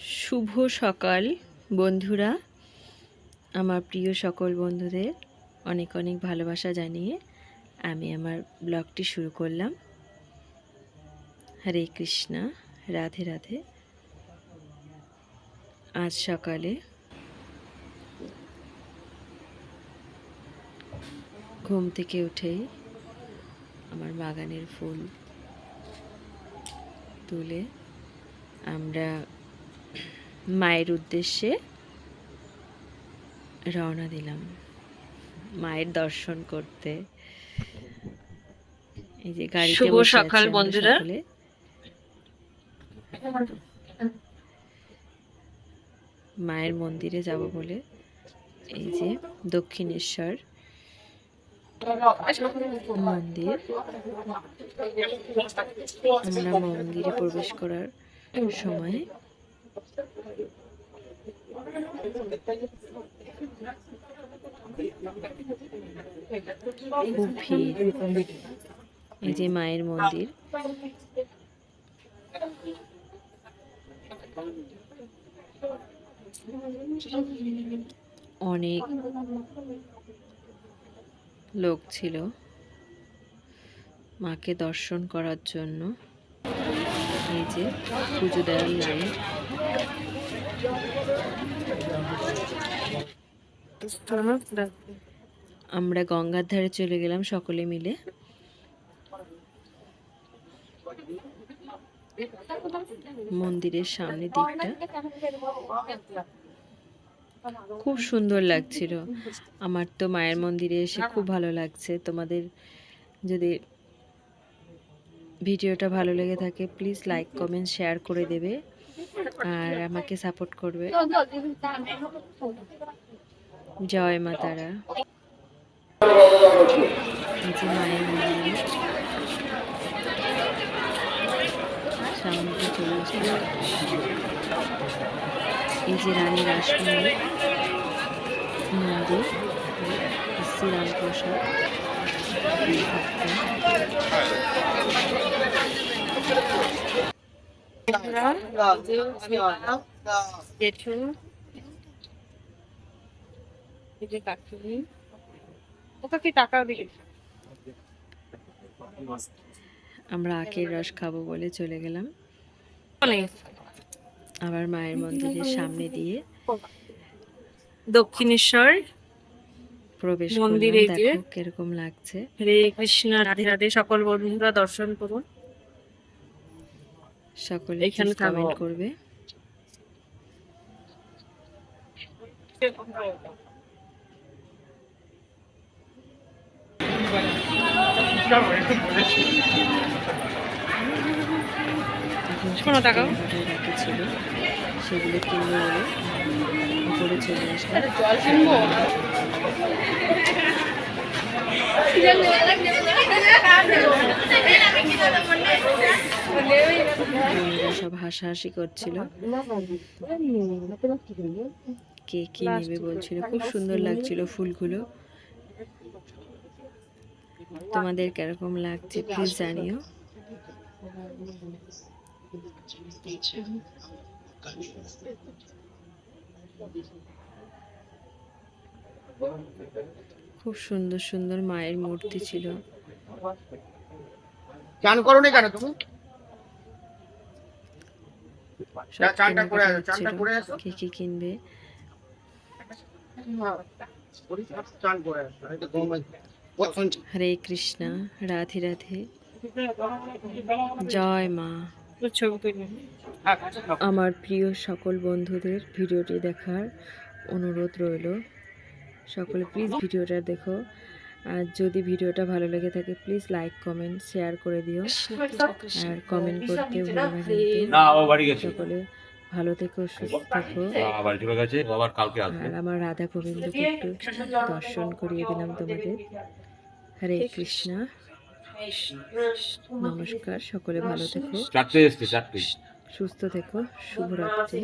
শুভ সকাল, বন্ধুরা, আমার প্রিয় সকল বন্ধুদের। অনেক অনেক ভালোবাসা জানিয়ে আমি আমার ব্লগটি শুরু করলাম। হরে কৃষ্ণা, রাধে রাধে। আজ সকালে ঘুম থেকে উঠেই আমার বাগানের ফুল তুলে আমরা মায়ের উদ্দেশ্যে রওনা দিলাম। মায়ের দর্শন করতে। এই যে শুভ সকাল বন্ধুরা। মায়ের মন্দিরে যাব বলে এই যে দক্ষিণেশ্বর মন্দির। আমরা মন্দিরে প্রবেশ করার সময় খুব ভিড় এই যে মায়ের মন্দির। অনেক লোক ছিল মাকে দর্শন করার জন্য। এই যে পুজো দেওয়ার লাইন আমরা গঙ্গার ধারে চলে গেলাম সকলে মিলে। মন্দিরের সামনের দিকটা। খুব সুন্দর লাগছিল। আমার তো মায়ের মন্দিরে এসে খুব ভালো লাগছে। তোমাদের যদি ভিডিওটা ভালো লেগে থাকে প্লিজ লাইক কমেন্ট শেয়ার করে দেবে আর আমাকে সাপোর্ট করবে। জয় মা তারা। মায়ের রানী রাসমণি। মন্দির শ্রীরামপ্রসাদ আমরা আখের রস খাব বলে চলে গেলাম। আবার মায়ের মন্দিরের সামনে দিয়ে। দক্ষিণেশ্বর প্রবেশ মন্দির যে। কীরকম লাগছে। হরে কৃষ্ণ রাধে রাধে সকল বন্ধুরা দর্শন করুন। সকলে এখানে কমেন্ট করবে। সেগুলো কিনবো সব হাসাহাসি করছিল। কে কি নেবে বলছিল। খুব সুন্দর লাগছিল ফুলগুলো। তোমাদের কীরকম লাগছে প্লিজ জানিও। খুব সুন্দর সুন্দর মায়ের মূর্তি ছিল। চান কেন তুমি? করে হচ্ছিল। করে আসো। কে কি কিনবে? হরে কৃষ্ণা রাধে রাধে। জয় মা। ছবি আমার প্রিয় সকল বন্ধুদের ভিডিওটি দেখার অনুরোধ রইল। সকলে প্লিজ ভিডিওটা দেখো। আর যদি ভিডিওটা ভালো লেগে থাকে প্লিজ লাইক কমেন্ট শেয়ার করে দিও। আর কমেন্ট করতে ভুলো না কিন্তু। না ও বাড়ি গেছে। সকলে ভালো থেকো সুস্থ থেকো। আ, বাড়ি চলে গেছে। ও আবার কালকে আসবে। আর আমার রাধা গোবিন্দকে একটু দর্শন করিয়ে দিলাম তোমাদের। হরে কৃষ্ণা। নমস্কার সকলে ভালো থেকো। চারটে এসছে চারটে সুস্থ থেকো শুভরাত্রি